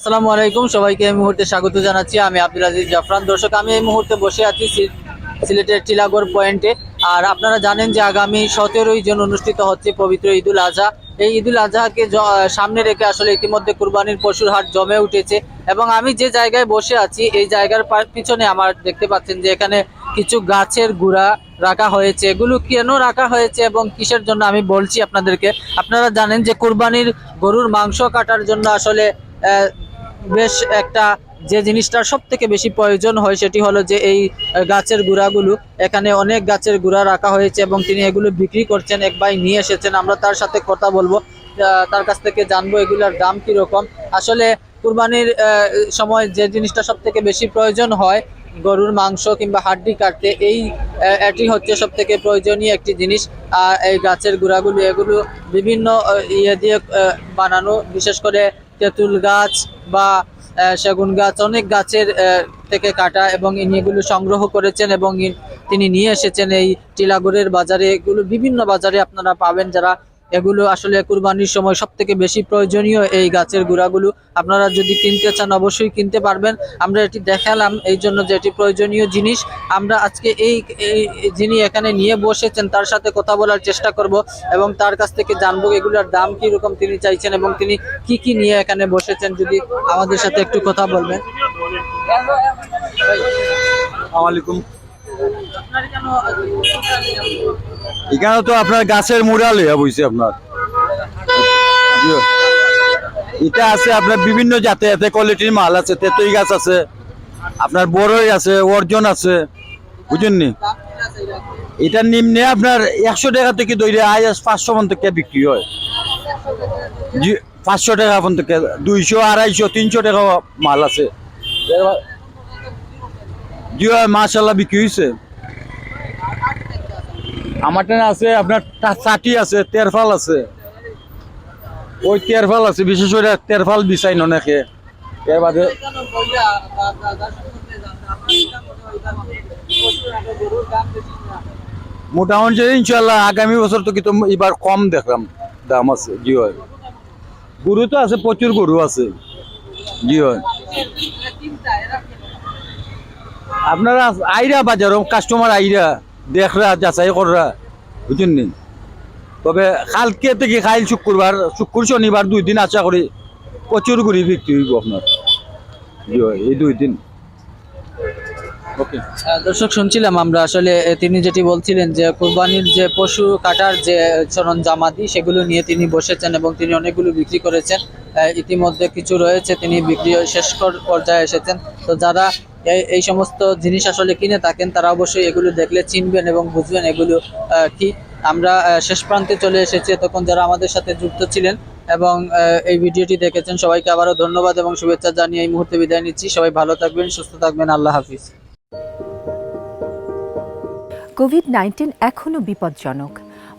আসসালামু আলাইকুম, সবাইকে এই মুহূর্তে স্বাগত জানাচ্ছি। আমি আব্দুল আজিজ জাফরান। দর্শক, আমি এই মুহূর্তে বসে আছি সিলেটের টিলাগড় পয়েন্টে। আর আপনারা জানেন যে আগামী সতেরোই জুন অনুষ্ঠিত হচ্ছে পবিত্র ঈদুল আজহা। এই ঈদুল আজহাকে সামনে রেখে আসলে ইতিমধ্যে কুরবানির পশুর হাট জমে উঠেছে। এবং আমি যে জায়গায় বসে আছি, এই জায়গার পিছনে আমার দেখতে পাচ্ছেন যে এখানে কিছু গাছের গুড়া রাখা হয়েছে। এগুলো কেন রাখা হয়েছে এবং কিসের জন্য আমি বলছি আপনাদেরকে। আপনারা জানেন যে কুরবানির গরুর মাংস কাটার জন্য আসলে বেশ একটা যে জিনিসটার সব থেকে বেশি প্রয়োজন হয় সেটি হলো যে এই গাছের গুঁড়াগুলো, এখানে অনেক গাছের গুঁড়া রাখা হয়েছে এবং তিনি এগুলো বিক্রি করছেন, এক নিয়ে এসেছেন, আমরা তার সাথে কথা বলব তার কাছ থেকে জানব এগুলোর দাম কীরকম। আসলে কুরবানির সময় যে জিনিসটা সব থেকে বেশি প্রয়োজন হয়, গরুর মাংস কিংবা হাড্ডি কাটতে, এই এটি হচ্ছে সব থেকে প্রয়োজনীয় একটি জিনিস। আর এই গাছের গুঁড়াগুলো, এগুলো বিভিন্ন ইয়ে দিয়ে বানানো, বিশেষ করে তেঁতুল গাছ বা সেগুন গাছ, অনেক গাছের থেকে কাটা এবং এগুলো সংগ্রহ করেছেন এবং তিনি নিয়ে এসেছেন এই টিলাগড়ের বাজারে। এগুলো বিভিন্ন বাজারে আপনারা পাবেন যারা এগুলো আসলে কুরবানির সময় সব থেকে বেশি প্রয়োজনীয় এই গাছের গুঁড়াগুলো। আপনারা যদি কিনতে চান, অবশ্যই কিনতে পারবেন। আমরা এটি দেখালাম, এই জন্য যে এটি প্রয়োজনীয় জিনিস। আমরা আজকে এই যিনি এখানে নিয়ে বসেছেন, তার সাথে কথা বলার চেষ্টা করব এবং তার কাছ থেকে জানব এগুলোর দাম কি রকম তিনি চাইছেন এবং তিনি কি কি নিয়ে এখানে বসেছেন। যদি আমাদের সাথে একটু কথা বলবেন। এখানে তো আপনার গাছের মুড়া লইয়া আপনার। এটা আছে আপনার বিভিন্ন জাতে জাতে কোয়ালিটির মাল আছে, তেতই গাছ আছে, আপনার বড়ই আছে, অর্জন আছে, বুঝেননি? এটা নিম্নে আপনার একশো টাকা থেকে আজ আজ পাঁচশো পর্যন্ত বিক্রি হয়। পাঁচশো টাকা পর্যন্ত দুইশো, আড়াইশো, তিনশো টাকা মাল আছে। জি মাশাল্লাহ বিক্রি হয়েছে আমার আছে, আপনার চাটি আছে, তেরফাল আছে। ওই তেরফাল আছে, বিশেষ করে তেরফাল বিচাই অনেকে। এর বাদে মোটামুটি ইনশাল্লাহ আগামী বছর তো কিন্তু এবার কম দেখলাম দাম আছে, জি হয়। গরু তো আছে, প্রচুর গরু আছে, জি হয়। আপনারা আইরা বাজারও কাস্টমার আইরা, দেখরা, যাচাই কররা, বুঝছেন নি? তবে কালকে থেকে খাইল শুক্রবার, শুক্র শনিবার দুই দিন আশা করি প্রচুর করে বিক্রি হইব আপনার। এই দুই দিন। দর্শক, শুনছিলাম আমরা আসলে তিনি যেটি বলছিলেন যে, কুরবানির যে পশু কাটার যে সরঞ্জামাদি সেগুলো নিয়ে তিনি বসেছেন এবং তিনি অনেকগুলো বিক্রি করেছেন। ইতিমধ্যে কিছু রয়েছে, তিনি বিক্রি শেষ পর্যায়ে এসেছেন। তো যারা এই- সমস্ত জিনিস আসলে কিনে থাকেন, তারা অবশ্যই এগুলো দেখলে চিনবেন এবং বুঝবেন এগুলো কি। আমরা শেষ প্রান্তে চলে এসেছি তখন যারা আমাদের সাথে যুক্ত ছিলেন এবং এই ভিডিওটি দেখেছেন, সবাইকে আবারও ধন্যবাদ এবং শুভেচ্ছা জানিয়ে এই মুহূর্তে বিদায় নিচ্ছি। সবাই ভালো থাকবেন, সুস্থ থাকবেন, আল্লাহ হাফিজ। কোভিড নাইন্টিন এখনও বিপজ্জনক।